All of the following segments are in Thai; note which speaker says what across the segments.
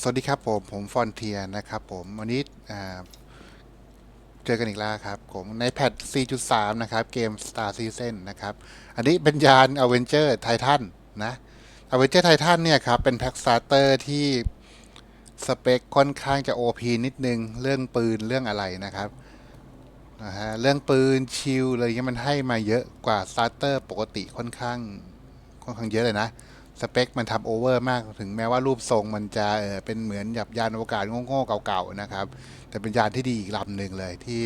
Speaker 1: สวัสดีครับผม ผมฟอนเทียนะครับผมวันนี้เจอกันอีกแล้วครับผมในแพท 4.3 นะครับ เกม Star Citizen นะครับ อันนี้เป็นยาน Avenger Titan นะ Avenger Titan เนี่ยครับ เป็นแพ็กสตาร์เตอร์ที่สเปคค่อนข้างจะ OP นิดนึง เรื่องปืนเรื่องอะไรนะครับนะฮะเรื่องปืนชิลเลยเงี้ยมันให้มาเยอะกว่าสตาร์เตอร์ปกติค่อนข้างค่อนข้างเยอะเลยนะ สเปคมันทำโอเวอร์มากถึงแม้ว่ารูปทรงมันจะเออเป็นเหมือนหยับยานอวกาศโง่ๆเก่าๆนะครับ แต่เป็นยานที่ดีอีกลำหนึ่งเลยที่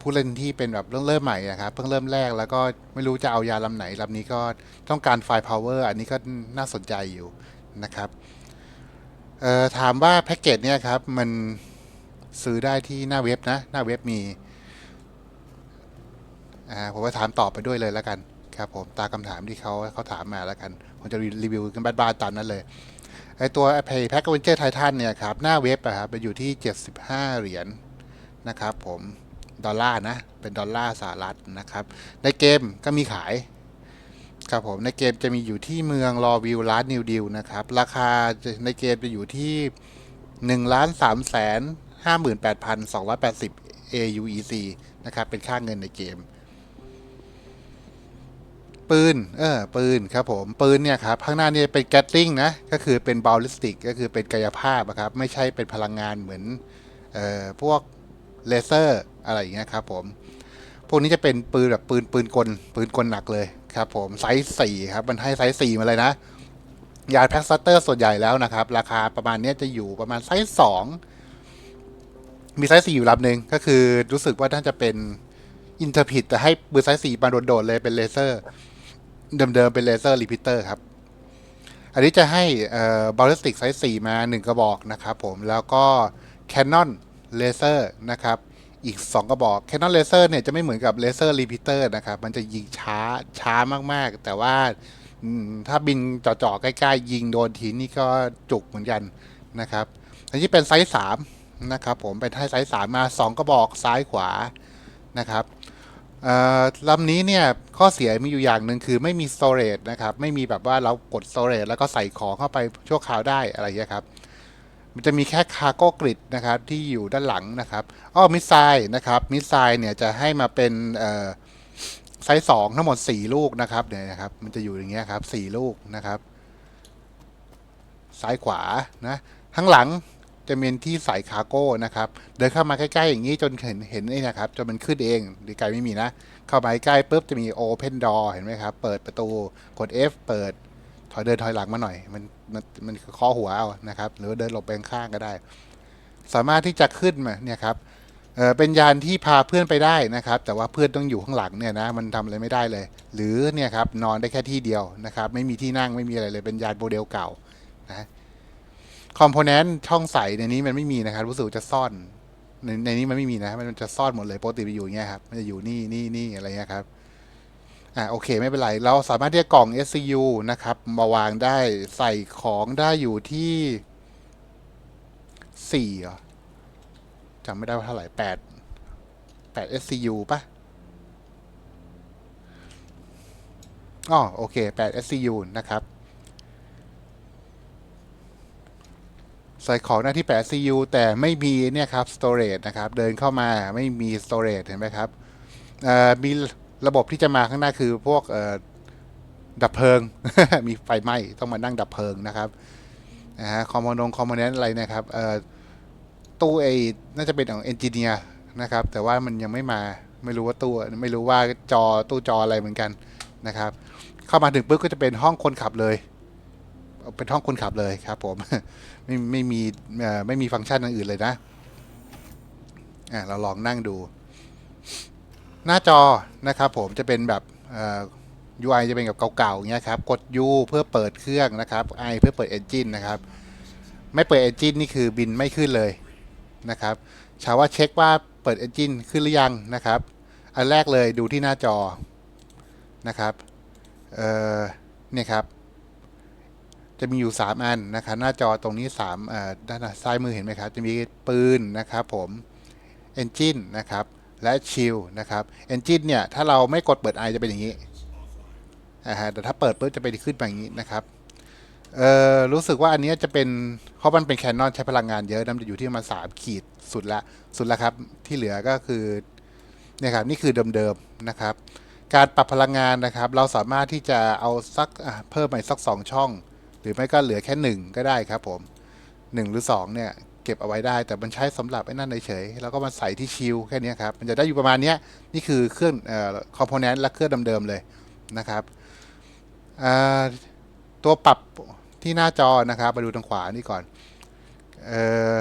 Speaker 1: ผู้เล่นที่เป็นแบบเริ่มเริ่มใหม่นะครับเพิ่งเริ่มแรกแล้วก็ไม่รู้จะเอายานลำไหนลำนี้ก็ต้องการไฟล์ power อันนี้ก็น่าสนใจอยู่นะครับถามว่าแพ็กเกจเนี่ยครับมันซื้อได้ที่หน้าเว็บนะ หน้าเว็บมีผมก็ถามตอบไปด้วยเลยแล้วกัน ครับผมตามคำถามที่เขาเขาถามมาแล้วกันผมจะรีวิวกันบ้านๆตามนั้นเลยไอตัวไอแพ็กเวนเจอร์ไททันเนี่ยครับหน้าเว็บอะครับจะอยู่ที่ 75 เหรียญนะครับผมดอลลาร์นะ เป็นดอลลาร์สหรัฐนะครับ ในเกมก็มีขายครับผมในเกมจะมีอยู่ที่เมืองรอวิวร้านนิวดิวนะครับ ราคาในเกมจะอยู่ที่1ล้าน3แสน58,280 AUEC นะครับ เป็นค่าเงินในเกม ปืน เออ ปืนครับผม ปืนเนี่ยครับ ข้างหน้านี่เป็นแกตลิงนะ ก็คือเป็นบอลลิสติก ก็คือเป็นกายภาพอะครับ ไม่ใช่เป็นพลังงานเหมือน เอ่อ พวกเลเซอร์อะไรอย่างเงี้ยครับผม พวกนี้จะเป็นปืนแบบปืนปืนกล ปืนกลหนักเลยครับผม ไซส์สี่ครับ มันให้ไซส์สี่มาเลยนะ ยานแพ็กซัตเตอร์ส่วนใหญ่แล้วนะครับ ราคาประมาณเนี้ยจะอยู่ประมาณไซส์สอง มีไซส์สี่อยู่ลำหนึ่งก็คือรู้สึกว่าน่าจะเป็นอินเทอร์พิดแต่ให้ปืนไซส์สี่มาโดดๆเลยเป็นเลเซอร์ เดิมๆเป็นเลเซอร์รีพิเตอร์ครับ อันนี้จะให้บอลลิสติกไซส์4มา 1 กระบอกนะครับผม แล้วก็ Canon Laser นะครับ อีก 2 กระบอก Canon Laser เนี่ยจะไม่เหมือนกับ Laser Repeater นะครับ มันจะยิงช้าช้ามากๆ แต่ว่าถ้าบินจ่อๆ ใกล้ๆ ยิงโดนทีนี่ก็จุกเหมือนกันนะครับ อันนี้เป็นไซส์3นะครับผมเป็นให้ไซส์3มา 2 กระบอกซ้ายขวานะครับ ลำนี้เนี่ยข้อเสียมีอยู่อย่างหนึ่งคือไม่มี storage นะครับ ไม่มีแบบว่าเรากด storage แล้วก็ใส่ของเข้าไปชั่วคราวได้อะไรอย่างเงี้ยครับ มันจะมีแค่ cargo grid นะครับที่อยู่ด้านหลังนะครับอ้อมิสไซล์นะครับมิสไซล์เนี่ยจะให้มาเป็นไซส์สองทั้งหมด 4 ลูกนะครับเนี่ยนะครับมันจะอยู่อย่างเงี้ยครับ4ลูกนะครับ ซ้ายขวานะทั้งหลัง จะเป็นที่ใส่คาร์โก้นะครับ เดินเข้ามาใกล้ๆอย่างนี้จนเห็นเห็นนี่นะครับ จนมันขึ้นเองดีไกลไม่มีนะ เข้ามาใกล้ปุ๊บจะมี Open Door เห็นไหมครับ เปิดประตู กด F เปิด ถอยเดินถอยหลังมาหน่อย มันมันมันคอข้อหัวเอานะครับ หรือว่าเดินหลบไปข้างก็ได้ สามารถที่จะขึ้นมาเนี่ยครับเออเป็นยานที่พาเพื่อนไปได้นะครับ แต่ว่าเพื่อนต้องอยู่ข้างหลังเนี่ยนะมันทำอะไรไม่ได้เลย หรือเนี่ยครับนอนได้แค่ที่เดียวนะครับ ไม่มีที่นั่งไม่มีอะไรเลยเป็นยานโมเดลเก่านะ คอมโพเนนต์ช่องใสในนี้มันไม่มีนะครับ รู้สึกจะซ่อนในในนี้มันไม่มีนะมันจะซ่อนหมดเลยปกติไปอยู่อย่างเงี้ยครับมันจะอยู่นี่นี่นี่อะไรเงี้ยครับอ่าโอเคไม่เป็นไร เราสามารถที่จะกล่อง SCU นะครับ มาวางได้ใส่ของได้อยู่ที่สี่เหรอจำไม่ได้ว่าเท่าไหร่แปดแปด SCU ป่ะอ๋อโอเคแปด SCU นะครับ ใส่ของหน้าที่แปะ CU แต่ไม่มีเนี่ยครับ storage นะครับ เดินเข้ามาไม่มี storage เห็นไหมครับอ่อมีระบบที่จะมาข้างหน้าคือพวกดับเพลิง มีไฟไหม้ต้องมานั่งดับเพลิงนะครับนะฮะคอมโพนงคอมโพเนนอะไรนะครับตู้เอน่าจะเป็นของเอนจิเนียร์นะครับ แต่ว่ามันยังไม่มาไม่รู้ว่าตู้ไม่รู้ว่าจอตู้จออะไรเหมือนกันนะครับ เข้ามาถึงปุ๊บก็จะเป็นห้องคนขับเลย เป็นห้องคนขับเลยครับผมไม่ไม่มีไม่มีฟังก์ชันอื่นเลยนะอะเราลองนั่งดู หน้าจอนะครับผมจะเป็นแบบ UI จะเป็นแบบเก่าๆอย่างเงี้ยครับกด U เพื่อเปิดเครื่องนะครับ I เพื่อเปิด Engine นะครับ ไม่เปิด Engine นี่คือบินไม่ขึ้นเลยนะครับชาวว่าเช็คว่าเปิด Engine ขึ้นหรือยังนะครับ อันแรกเลยดูที่หน้าจอนะครับ เออเนี่ยครับ จะมีอยู่ 3 อันนะครับหน้าจอตรงนี้3เอ่อด้านซ้ายมือเห็นไหมครับ จะมีปืนนะครับผม Engine นะครับ และชิลนะครับ Engine เนี่ย ถ้าเราไม่กดเปิด I จะเป็นอย่างนี้อ่าฮะแต่ถ้าเปิดปุ๊บจะเป็นขึ้นมาอย่างนี้นะครับเออรู้สึกว่าอันนี้จะเป็นเพราะมันเป็นแคนนอนใช้พลังงานเยอะนะมันจะอยู่ที่ประมาณสามขีดสุดละสุดละครับ ที่เหลือก็คือเนี่ยครับนี่คือเดิมๆนะครับ การปรับพลังงานนะครับ เราสามารถที่จะเอาสักเพิ่มไปสักสองช่อง หรือไม่ก็เหลือแค่หนึ่งก็ได้ครับผมหนึ่งหรือสองเนี่ย เก็บเอาไว้ได้ แต่มันใช้สำหรับไอ้นั่นเฉยแล้วก็มาใส่ที่ชิลแค่นี้ครับ มันจะได้อยู่ประมาณนี้นี่คือเครื่องออคอมโพเนนต์และเครื่องเดิมๆเลยนะครับตัวปรับที่หน้าจอนะครับมาดูทางขวานี่ก่อนเออ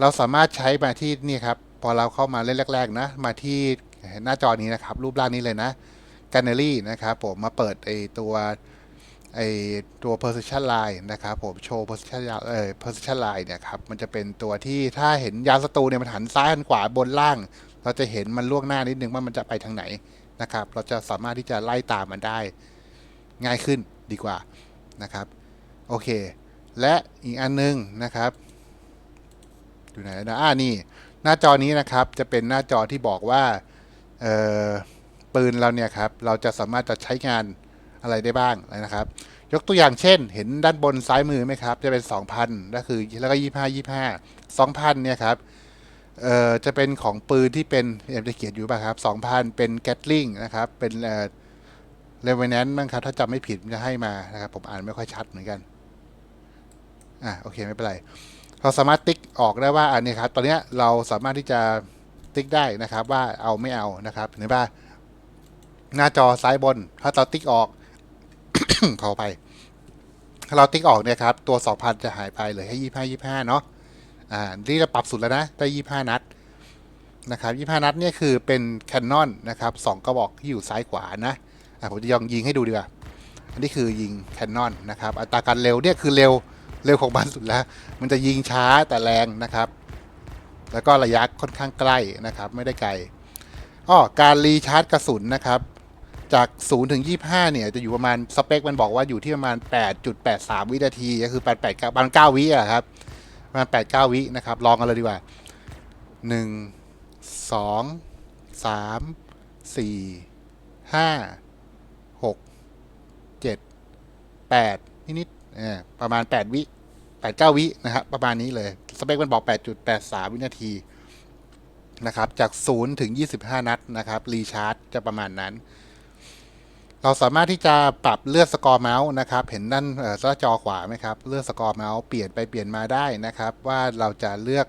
Speaker 1: เราสามารถใช้มาที่นี่ครับ พอเราเข้ามาเล่นแรก ๆ นะ มาที่หน้าจอนี้นะครับ รูปร่างนี้เลยนะ Gallery นะครับผมมาเปิดไอตัวไอตัว position line นะครับผมโชว์ position line เอ่อ position line เนี่ยครับมันจะเป็นตัวที่ถ้าเห็นยานศัตรูเนี่ยมันหันซ้ายหันขวาบนล่าง เราจะเห็นมันล่วงหน้านิดนึงว่ามันจะไปทางไหนนะครับ เราจะสามารถที่จะไล่ตามมันได้ง่ายขึ้นดีกว่านะครับโอเค และอีกอันนึงนะครับอยู่ไหนนะอ่านี่หน้าจอนี้นะครับจะเป็นหน้าจอที่บอกว่าเอ่อ ปืนเราเนี่ยครับเราจะสามารถจะใช้งานอะไรได้บ้างนะครับ ยกตัวอย่างเช่น เห็นด้านบนซ้ายมือไหมครับ จะเป็น 2,000ก็คือแล้วก็ 25 25 2,000เนี่ยครับเอ่อจะเป็นของปืนที่เป็นเอ็มจะเขียนอยู่ป่ะครับ2,000 เป็นแกตลิงนะครับ เป็นเอ่อเลเวนแนนต์มั้งครับ ถ้าจำไม่ผิดมันจะให้มานะครับ ผมอ่านไม่ค่อยชัดเหมือนกันอะโอเคไม่เป็นไรเราสามารถติ๊กออกได้ว่าอันนี้ครับ ตอนเนี้ยเราสามารถที่จะติ๊กได้นะครับว่าเอาไม่เอานะครับเห็นป่ะ หน้าจอซ้ายบน ถ้าเราติ๊กออก ขอไป ถ้าเราติ๊กออกเนี่ยครับ ตัว 2,000 จะหายไปเหลือแค่25 25เนาะ อ่าที่จะปรับสุดแล้วนะ ได้25นัดนะครับ25นัดเนี่ยคือเป็นแคนนอนนะครับสองกระบอกที่อยู่ซ้ายขวานะ อะผมจะลองยิงให้ดูดีกว่า อันนี้คือยิงแคนนอนนะครับ อัตราการเร็วเนี่ยคือเร็ว เร็วของมันสุดแล้ว มันจะยิงช้าแต่แรงนะครับ แล้วก็ระยะค่อนข้างใกล้นะครับ ไม่ได้ไกลอ้อการรีชาร์จกระสุนนะครับ จาก 0 ถึง 25 เนี่ย จะอยู่ประมาณ สเปค มันบอกว่าอยู่ที่ประมาณ 8.83 วินาที ก็คือ8 8ประมาณ9วิอะครับ ประมาณ 8 9 วินะครับ ลองกันเลยดีกว่า 1 2 3 4 5 6 7 8 นิดๆประมาณ 8 วิ 8 9 วินะครับ ประมาณนี้เลย สเปค มันบอก 8.83 วินาทีนะครับ จาก 0 ถึง 25 นัดนะครับ รีชาร์จจะประมาณนั้น เราสามารถที่จะปรับเลือดสกอร์เมาส์นะครับ เห็นด้านหน้าจอขวาไหมครับ เลือดสกอร์เมาส์เปลี่ยนไปเปลี่ยนมาได้นะครับ ว่าเราจะเลือก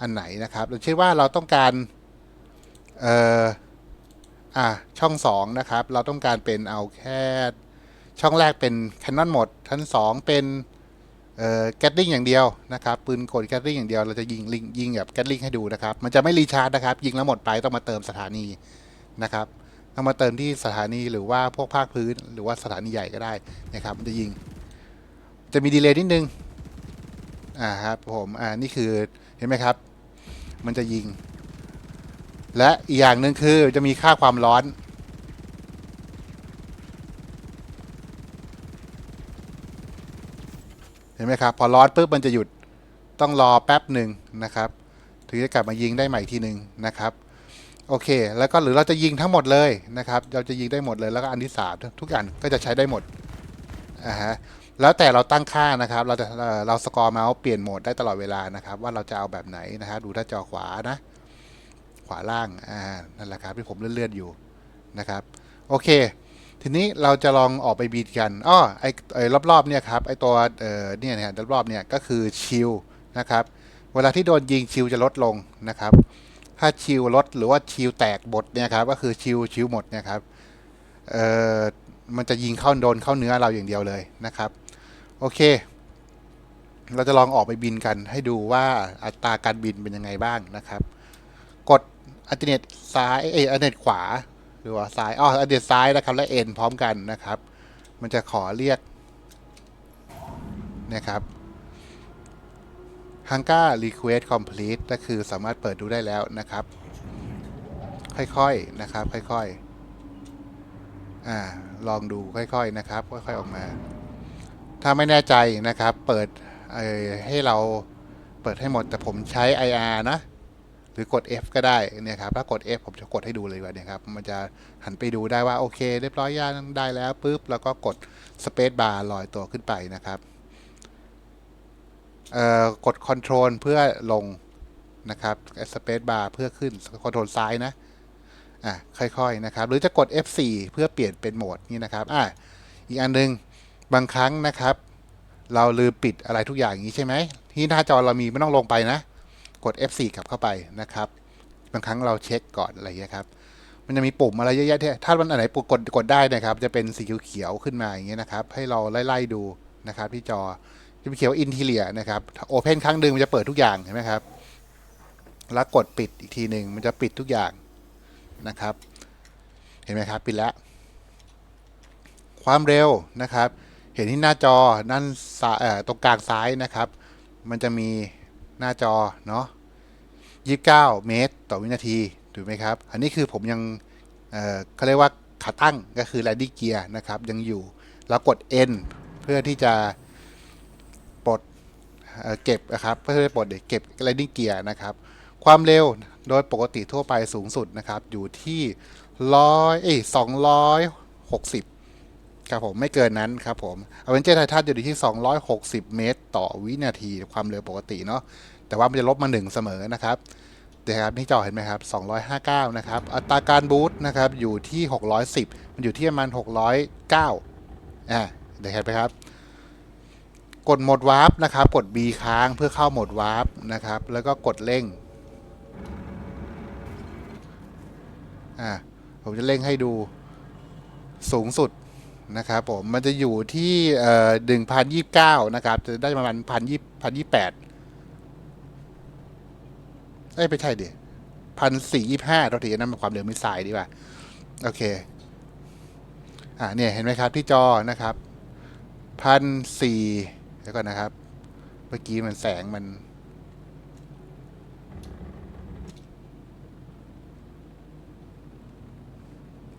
Speaker 1: อันไหนนะครับอย่าเช่นว่าเราต้องการเอ่ออะช่อง 2 นะครับ เราต้องการเป็นเอาแค่ช่องแรกเป็น Canon หมดชั้น 2 เป็นเอ่อแกตลิงอย่างเดียวนะครับปืนกลแกตลิงอย่างเดียวเราจะยิงลิงยิงแบบแกตลิงให้ดูนะครับ มันจะไม่รีชาร์จนะครับ ยิงแล้วหมดไปต้องมาเติมสถานีนะครับ เอามาเติมที่สถานีหรือว่าพวกภาคพื้น หรือว่าสถานีใหญ่ก็ได้นะครับมันจะยิง จะมีดีเลย์นิดนึงอ่าครับผมอ่านี่คือเห็นไหมครับ มันจะยิง และอีกอย่างหนึ่งคือจะมีค่าความร้อนเห็นไหมครับ พอร้อนปุ๊บมันจะหยุดต้องรอแป๊บหนึ่งนะครับ ถึงจะกลับมายิงได้ใหม่อีกทีหนึ่งนะครับ โอเค แล้วก็หรือเราจะยิงทั้งหมดเลยนะครับ เราจะยิงได้หมดเลย แล้วก็อันที่สามทุกอย่างก็จะใช้ได้หมดอ่าฮะแล้วแต่เราตั้งค่านะครับ เราจะเราสกอร์เมาส์เปลี่ยนโหมดได้ตลอดเวลานะครับ ว่าเราจะเอาแบบไหนนะครับดูหน้าจอขวานะ ขวาล่างอ่านั่นแหละครับที่ผมเลื่อนๆอยู่นะครับ โอเค ทีนี้เราจะลองออกไปบีดกันอ้อไอไอรอบๆเนี่ยครับไอตัวเอ่อเนี่ยนะรอบๆเนี่ยก็คือชิลนะครับ เวลาที่โดนยิงชิลจะลดลงนะครับ ถ้าชิลลดหรือว่าชิลแตกหมดเนี่ยครับก็คือชิลชิลหมดเนี่ยครับเอ่อมันจะยิงเข้าโดนเข้าเนื้อเราอย่างเดียวเลยนะครับ โอเค เราจะลองออกไปบินกันให้ดูว่าอัตราการบินเป็นยังไงบ้างนะครับ กดอัลเทเนตซ้ายเอยอัลเทเนตขวาหรือว่าซ้ายอ๋ออัลเทเนตซ้ายนะครับ และเอ็นพร้อมกันนะครับ มันจะขอเรียกนะครับ h a n g a Request Complete ก็คือสามารถเปิดดูได้แล้วนะครับ ค่อยๆนะครับ ค่อยๆอ่าลองดูค่อยๆนะครับ ค่อยๆออกมา ถ้าไม่แน่ใจนะครับ เปิดให้เราเปิดให้หมดแต่ผมใช้ IR นะ หรือกด F ก็ได้เนี่ยครับถ้ากด F ผมจะกดให้ดูเลยว่าเนี่ยครับ มันจะหันไปดูได้ว่า โอเค เรียบร้อยย่างได้แล้วปุ๊บ แล้วก็กด Space Bar ลอยตัวขึ้นไปนะครับ กด Control เพื่อลงนะครับ Space Bar เพื่อขึ้น Control ซ้ายนะอะค่อยๆนะครับ หรือจะกด F4 เพื่อเปลี่ยนเป็นโหมดนี่นะครับอะอีกอันหนึงบางครั้งนะครับ เราลืมปิดอะไรทุกอย่างอย่างนี้ใช่ไหมที่หน้าจอเรามีไม่ต้องลงไปนะ กด F4 กลับเข้าไปนะครับ บางครั้งเราเช็คก่อนอะไรอย่างเงี้ยครับมันจะมีปุ่มอะไรเยอะแยะที่ถ้ามันอันไหนปุ่มกดกดได้นะครับ จะเป็นสีเขียวขึ้นมาอย่างเงี้ยนะครับ ให้เราไล่ๆดูนะครับที่จอ จะเขียนว่าอินทีเลียนะครับโอเพนครั้งหนึ่งมันจะเปิดทุกอย่างเห็นไหมครับแล้วกดปิดอีกทีหนึ่งมันจะปิดทุกอย่างนะครับ เห็นไหมครับ ปิดแล้ว ความเร็วนะครับ เห็นที่หน้าจอนซ้ายเอ่อตรงกลางซ้ายนะครับ มันจะมีหน้าจอเนาะ29 เมตร ต่อวินาทีถูกไหมครับ อันนี้คือผมยังเเขาเรียกว่าขาตั้งก็คือ landing gear นะครับ ยังอยู่ แล้วกด N เพื่อที่จะ เก็บนะครับเพื่อที่จะปลดเก็บ landing gear นะครับ ความเร็วโดยปกติทั่วไปสูงสุดนะครับ อยู่ที่ร้อยเอ้สองร้อยหกสิบครับผมไม่เกินนั้นครับผมอเวนเจอร์ไททันอยู่ที่ 260 เมตร ต่อวินาทีความเร็วปกติเนาะแต่ว่ามันจะลบมา 1 เสมอนะครับเดี๋ยวครับนี่จอเห็นไหมครับ 259 นะครับ อัตราการบูตนะครับอยู่ที่ 610 มันอยู่ที่ประมาณ 609 อ่าเดี๋ยวเห็นไหมครับ กดโหมดวาร์ปนะครับ กด B ค้างเพื่อเข้าโหมดวาร์ปนะครับ แล้วก็กดเร่ง อ่า ผมจะเร่งให้ดูสูงสุดนะครับผม มันจะอยู่ที่เอ่อหนึ่งพันยี่สิบเก้านะครับ จะได้ประมาณพันยี่พันยี่แปดเอ้ยไม่ใช่ดิพันสี่ยี่ห้าเราถือนั่นเป็นความเร็วมิสไซล์ดีกว่า โอเค อ่าเนี่ยเห็นไหมครับที่จอนะครับพันสี่ แล้วก่อนนะครับ เมื่อกี้มันแสงมัน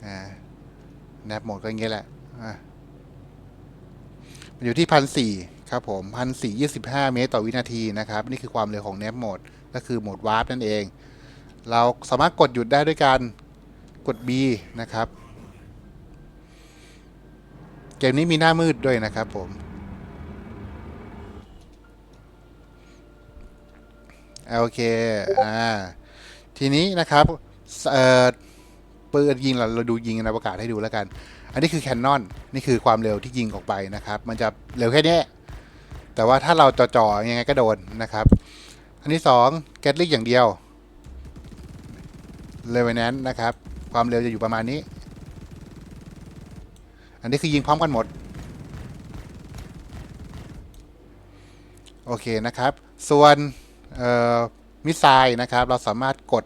Speaker 1: อ่าแนบโหมดก็อย่างเงี้ยแหละ อะมันอยู่ที่พันสี่ครับผมพันสี่ยี่สิบห้าเมตรต่อวินาทีนะครับ นี่คือความเร็วของแนบโหมด ก็คือโหมดวาร์ปนั่นเอง เราสามารถกดหยุดได้ด้วยการกด B นะครับ เกมนี้มีหน้ามืดด้วยนะครับผม โอเค อ่า ทีนี้นะครับเอ่อปืนยิงเราเราดูยิงในอวกาศให้ดูแล้วกัน อันนี้คือแคนนอน นี่คือความเร็วที่ยิงออกไปนะครับ มันจะเร็วแค่เนี้ยแต่ว่าถ้าเราจ่อๆยังไงก็โดนนะครับ อันที่สองแกตลิกอย่างเดียวเลเวนแนนนะครับ ความเร็วจะอยู่ประมาณนี้ อันนี้คือยิงพร้อมกันหมด โอเคนะครับ ส่วน มิสไซล์นะครับ เราสามารถกด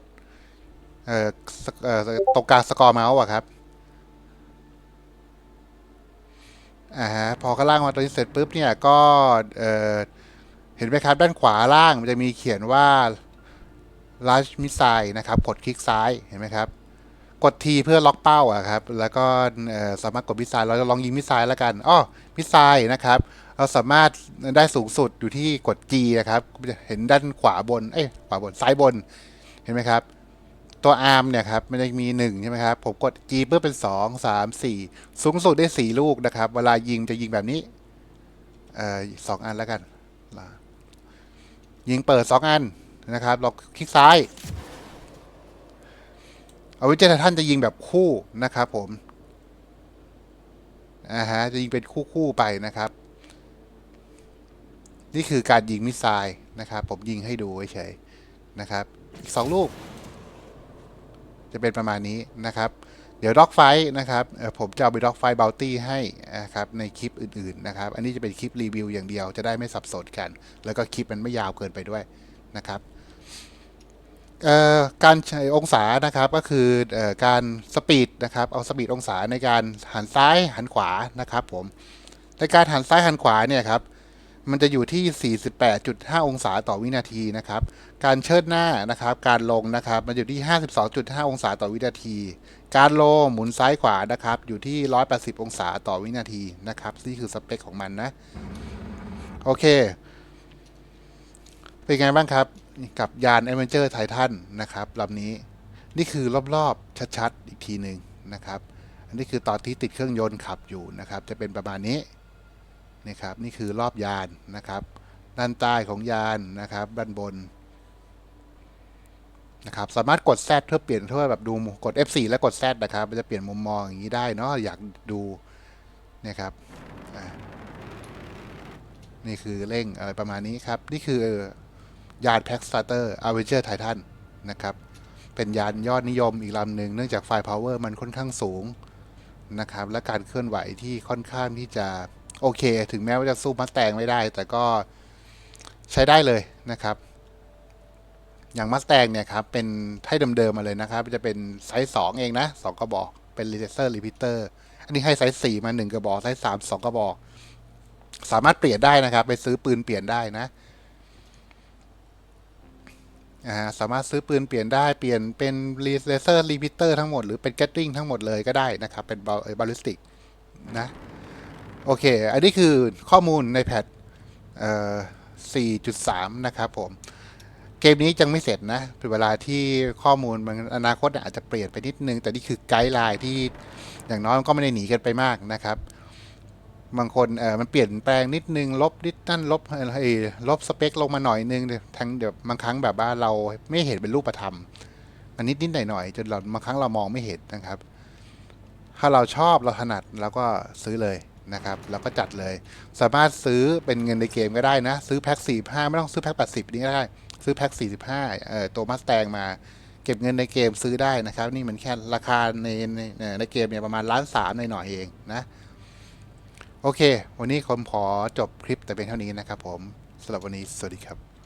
Speaker 1: ตรงกลางสกอร์เมาส์อะครับอ่าฮะพอข้างล่างมาตัวนี้เสร็จปุ๊บเนี่ยก็เเห็นไหมครับด้านขวาล่างมันจะมีเขียนว่า large missile นะครับกดคลิกซ้ายเห็นไหมครับกดทีเพื่อล็อกเป้าอะครับแล้วก็สามารถกดมิสไซล์เราจะลองยิงมิสไซล์แล้วกันอ้อมิสไซล์นะครับ เราสามารถได้สูงสุดอยู่ที่กด G นะครับ เห็นด้านขวาบน เอ้ย ขวาบน ซ้ายบน เห็นไหมครับ ตัว arm เนี่ยครับ มันจะมี 1 ใช่ไหมครับ ผมกด G เพื่อเป็น 2 3 4 สูงสุดได้ 4 ลูกนะครับ เวลายิงจะยิงแบบนี้ เอ่อสองอันแล้วกัน ยิงเปิด 2 อันนะครับ เราคลิกซ้าย เอาไว้เจท่านจะยิงแบบคู่นะครับผมอ่าฮะ จะยิงเป็นคู่ๆไปนะครับ นี่คือการยิงมิสไซล์นะครับ ผมยิงให้ดูเฉยๆนะครับ อีกสองลูก จะเป็นประมาณนี้นะครับ เดี๋ยวด็อกไฟนะครับผมจะเอาไปด็อกไฟเบลตี้ให้นะครับในคลิปอื่นๆนะครับ อันนี้จะเป็นคลิปรีวิวอย่างเดียวจะได้ไม่สับสนกัน แล้วก็คลิปมันไม่ยาวเกินไปด้วยนะครับการใช้องศานะครับก็คือออการสปีดนะครับเอาสปีดองศาในการหันซ้ายหันขวานะครับผมในการหันซ้ายหันขวาเนี่ยครับ มันจะอยู่ที่ 48.5 องศาต่อวินาทีนะครับ การเชิดหน้านะครับ การลงนะครับ มันอยู่ที่ 52.5 องศาต่อวินาที การโลหมุนซ้ายขวานะครับ อยู่ที่ 180 องศาต่อวินาทีนะครับ นี่คือสเปคของมันนะ โอเค เป็นไงบ้างครับ กับยาน a อเวนเจอร์ไททันนะครับลำนี้ นี่คือรอบๆ ชัดๆ อีกทีหนึ่งนะครับ อันนี้คือตอนที่ติดเครื่องยนต์ขับอยู่นะครับ จะเป็นประมาณนี้ นะครับนี่คือรอบยานนะครับ ด้านใต้ของยานนะครับ ด้านบนนะครับสามารถกด Z เพื่อเปลี่ยนเพื่อแบบดูกด F4 แล้วกด Z นะครับมันจะเปลี่ยนมุมมองอย่างนี้ได้เนาะอยากดูนะครับนี่คือเร่งอะไรประมาณนี้ครับ นี่คือยานแพ็กสตาร์เตอร์อเวนเจอร์ไททันนะครับ เป็นยานยอดนิยมอีกลำหนึ่งเนื่องจากไฟพาวเวอร์มันค่อนข้างสูงนะครับ และการเคลื่อนไหวที่ค่อนข้างที่จะ โอเค ถึงแม้ว่าจะสู้มัสแตงไม่ได้ แต่ก็ใช้ได้เลยนะครับ อย่างมัสแตงเนี่ยครับ เป็นให้เดิมๆมาเลยนะครับ จะเป็นไซส์สองเองนะสองกระบอก เป็นรีเซอร์รีพิเตอร์ อันนี้ให้ไซส์สี่มาหนึ่งกระบอก ไซส์สามสองกระบอก สามารถเปลี่ยนได้นะครับ ไปซื้อปืนเปลี่ยนได้นะสามารถซื้อปืนเปลี่ยนได้เปลี่ยนเป็นรีเลเซอร์รีพิเตอร์ทั้งหมดหรือเป็นแกตติ้งทั้งหมดเลยก็ได้นะครับ เป็นบอลลิสติกนะ โอเค อันนี้คือข้อมูลในแพทเอ่อ4.3 นะครับผม เกมนี้ยังไม่เสร็จนะเป็นเวลาที่ข้อมูลมันอนาคตอาจจะเปลี่ยนไปนิดนึง แต่นี่คือไกด์ไลน์ที่อย่างน้อยมันก็ไม่ได้หนีกันไปมากนะครับ บางคนเออมันเปลี่ยนแปลงนิดนึง ลบนิดนั่นลบเอ้ลบสเปคลงมาหน่อยนึงทั้งเดี๋ยวบางครั้งแบบว่าเราไม่เห็นเป็นรูปธรรมมันนิดนิดหน่อยหน่อยจนเราบางครั้งเรามองไม่เห็นนะครับ ถ้าเราชอบเราถนัดเราก็ซื้อเลย นะครับเราก็จัดเลย สามารถซื้อเป็นเงินในเกมก็ได้นะ ซื้อแพ็ค45 ไม่ต้องซื้อแพ็ค80 นี้ก็ได้ ซื้อแพ็ค45เอ่อตัวมัสแตงมาเก็บเงินในเกมซื้อได้นะครับ นี่มันแค่ราคาในในในเกมเนี่ยประมาณล้านสามหน่อยๆเองนะ โอเค วันนี้ผมขอจบคลิปแต่เป็นเท่านี้นะครับผมสำหรับวันนี้สวัสดีครับ